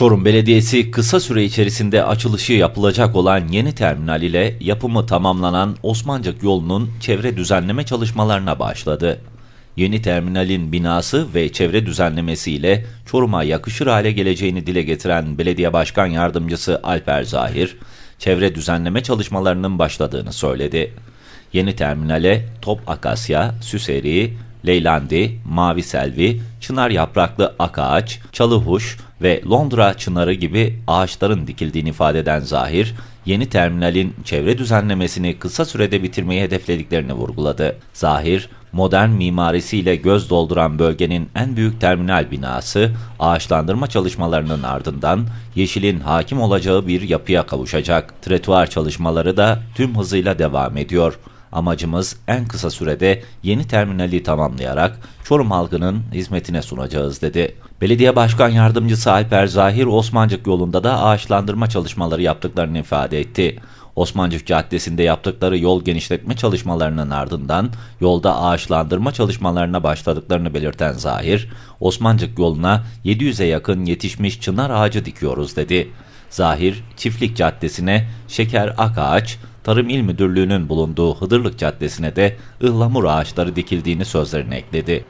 Çorum Belediyesi kısa süre içerisinde açılışı yapılacak olan yeni terminal ile yapımı tamamlanan Osmancık yolunun çevre düzenleme çalışmalarına başladı. Yeni terminalin binası ve çevre düzenlemesiyle Çorum'a yakışır hale geleceğini dile getiren Belediye Başkan Yardımcısı Alper Zahir, çevre düzenleme çalışmalarının başladığını söyledi. Yeni terminale top akasya, süseri, leylandi, mavi selvi, çınar yapraklı akağaç, çalıhuş ve Londra çınarı gibi ağaçların dikildiğini ifade eden Zahir, yeni terminalin çevre düzenlemesini kısa sürede bitirmeyi hedeflediklerini vurguladı. Zahir, modern mimarisiyle göz dolduran bölgenin en büyük terminal binası, ağaçlandırma çalışmalarının ardından yeşilin hakim olacağı bir yapıya kavuşacak. Tretuar çalışmaları da tüm hızıyla devam ediyor. Amacımız en kısa sürede yeni terminali tamamlayarak Çorum halkının hizmetine sunacağız dedi. Belediye Başkan Yardımcısı Alper Zahir Osmancık yolunda da ağaçlandırma çalışmaları yaptıklarını ifade etti. Osmancık Caddesi'nde yaptıkları yol genişletme çalışmalarının ardından yolda ağaçlandırma çalışmalarına başladıklarını belirten Zahir, Osmancık yoluna 700'e yakın yetişmiş çınar ağacı dikiyoruz dedi. Zahir, Çiftlik Caddesi'ne Şeker Akağaç, Tarım İl Müdürlüğü'nün bulunduğu Hıdırlık Caddesi'ne de ıhlamur ağaçları dikildiğini sözlerine ekledi.